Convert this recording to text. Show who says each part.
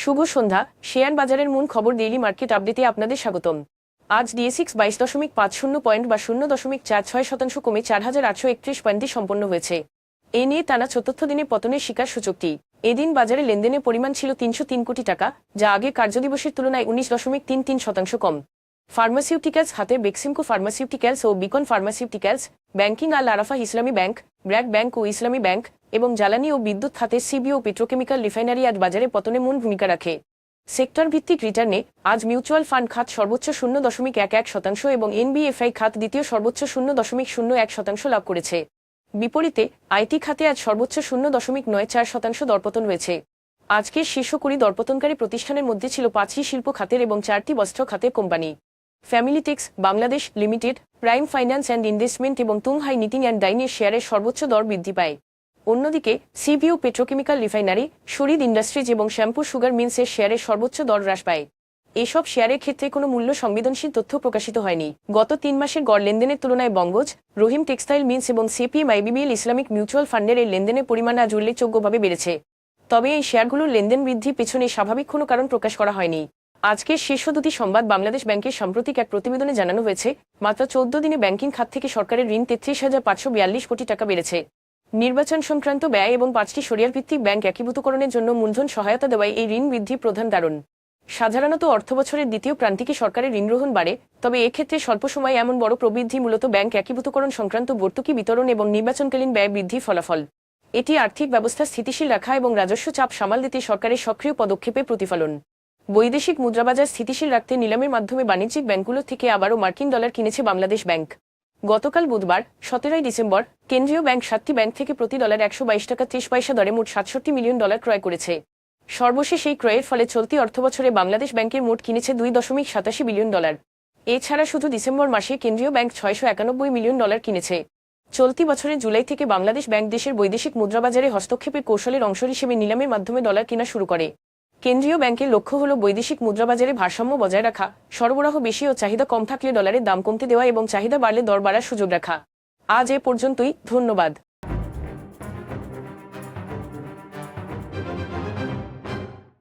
Speaker 1: শুভ সন্ধ্যা, share বাজারের মূল খবর ডেইলি মার্কেট আপডেটে আপনাদের স্বাগতম। আজ ডিএসিক্স বাইশ দশমিক পাঁচ শূন্য পয়েন্ট বা শূন্য দশমিক চার ছয় শতাংশ কমে চার হাজার আটশো একত্রিশ পয়েন্টে সম্পন্ন হয়েছে। এ নিয়ে টানা চতুর্থ দিনে পতনের শিকার সূচকটি এদিন বাজারে লেনদেনের পরিমাণ ছিল তিনশো তিন কোটি টাকা, যা আগে কার্যদিবসের তুলনায় উনিশ দশমিক তিন তিন শতাংশ কম। ফার্মাসিউটিক্যালস হাতে বেক্সিমকো ফার্মাসিউটিক্যালস ও Beacon Pharmaceuticals, banking Al Arafa Islami Bank, BRAC bank ও ইসলামী ব্যাংক এবং জ্বালানি ও বিদ্যুৎ খাতে সিবিও পেট্রোকেমিক্যাল রিফাইনারি আজ বাজারে পতনে মূল ভূমিকা রাখে। সেক্টর ভিত্তিক রিটার্নে আজ মিউচুয়াল ফান্ড খাত সর্বোচ্চ শূন্য দশমিক এক এক শতাংশ এবং এনবিএফআই খাত দ্বিতীয় সর্বোচ্চ শূন্য দশমিক শূন্য এক শতাংশ লাভ করেছে। বিপরীতে, আইটি খাতে আজ সর্বোচ্চ শূন্য দশমিক নয় চার শতাংশ দরপতন হয়েছে। আজকের শীর্ষ কুড়ি দরপতনকারী প্রতিষ্ঠানের মধ্যে ছিল পাঁচটি শিল্প খাতের এবং চারটি বস্ত্র খাতের company. Familytex, Bangladesh Limited, Prime Finance and Investment এবং তুংহাই নিটিং অ্যান্ড ডাইনের শেয়ারের সর্বোচ্চ দর বৃদ্ধি পায়। অন্যদিকে সিবিও পেট্রোকেমিক্যাল রিফাইনারি শরীদ ইন্ডাস্ট্রিজ এবং শ্যাম্পু সুগার মিলসের শেয়ারের সর্বোচ্চ দর হ্রাস পায়। এসব শেয়ারের ক্ষেত্রে কোনো মূল্য সংবেদনশীল তথ্য প্রকাশিত হয়নি। গত তিন মাসের গড় লেনদেনের তুলনায় বঙ্গজ, রহিম টেক্সটাইল মিলস এবং সিপিএম আইবিবিএল ইসলামিক মিউচুয়াল ফান্ডের এই লেনদেনের পরিমাণ আজ উল্লেখযোগ্যভাবে বেড়েছে। তবে এই শেয়ারগুলোর লেনদেন বৃদ্ধি পেছনে স্বাভাবিক কোনো কারণ প্রকাশ করা হয়নি। আজকের শীর্ষ দুটি সংবাদ বাংলাদেশ ব্যাংকের সাম্প্রতিক এক প্রতিবেদনে জানানো হয়েছে, মাত্র চোদ্দ দিনে ব্যাংকিং খাত থেকে সরকারের ঋণ তেত্রিশ হাজার পাঁচশো বিয়াল্লিশ কোটি টাকা বেড়েছে। নির্বাচন সংক্রান্ত ব্যয় এবং পাঁচটি সরিয়ার ভিত্তিক ব্যাংক একীভূতকরণের জন্য মূলধন সহায়তা দেওয়ায় এই ঋণ বৃদ্ধি প্রধান কারণ সাধারণত অর্থবছরের দ্বিতীয় প্রান্তিকে সরকারের ঋণ গ্রহণ বাড়ে, তবে এক্ষেত্রে স্বল্প সময়ে এমন বড় প্রবৃদ্ধি মূলত ব্যাংক একীভূতকরণ সংক্রান্ত ভর্তুকি বিতরণ এবং নির্বাচনকালীন ব্যয় বৃদ্ধি ফলাফল। এটি আর্থিক ব্যবস্থা স্থিতিশীল রাখা এবং রাজস্ব চাপ সামাল দিতে সরকারের সক্রিয় পদক্ষেপের প্রতিফলন। বৈদেশিক মুদ্রাবাজার স্থিতিশীল রাখতে নিলামের মাধ্যমে বাণিজ্যিক ব্যাংকগুলো থেকে আবারও মার্কিন ডলার কিনেছে বাংলাদেশ ব্যাংক। গতকাল বুধবার, সতেরোই ডিসেম্বর, কেন্দ্রীয় ব্যাংক সাতটি ব্যাংক থেকে প্রতি ডলার একশো বাইশ টাকা ত্রিশ পয়সা দরে মোট সাতষট্টি মিলিয়ন ডলার ক্রয় করেছে। সর্বশেষ এই ক্রয়ের ফলে চলতি অর্থবছরে বাংলাদেশ ব্যাংকের মোট কিনেছে দুই দশমিক সাতাশি বিলিয়ন ডলার। এছাড়া শুধু ডিসেম্বর মাসে কেন্দ্রীয় ব্যাংক ছয়শো একানব্বই মিলিয়ন ডলার কিনেছে। চলতি বছরের জুলাই থেকে বাংলাদেশ ব্যাংক দেশের বৈদেশিক মুদ্রাবাজারে হস্তক্ষেপের কৌশলের অংশ হিসেবে নিলামের মাধ্যমে ডলার কেনা শুরু করে। কেন্দ্রীয় ব্যাংকের লক্ষ্য হল বৈদেশিক মুদ্রা মুদ্রাবাজারে ভারসাম্য বজায় রাখা, সরবরাহ বেশি ও চাহিদা কম থাকলে ডলারের দাম কমতে দেওয়া এবং চাহিদা বাড়লে দর বাড়ার সুযোগ রাখা। আজ এ পর্যন্তই, ধন্যবাদ।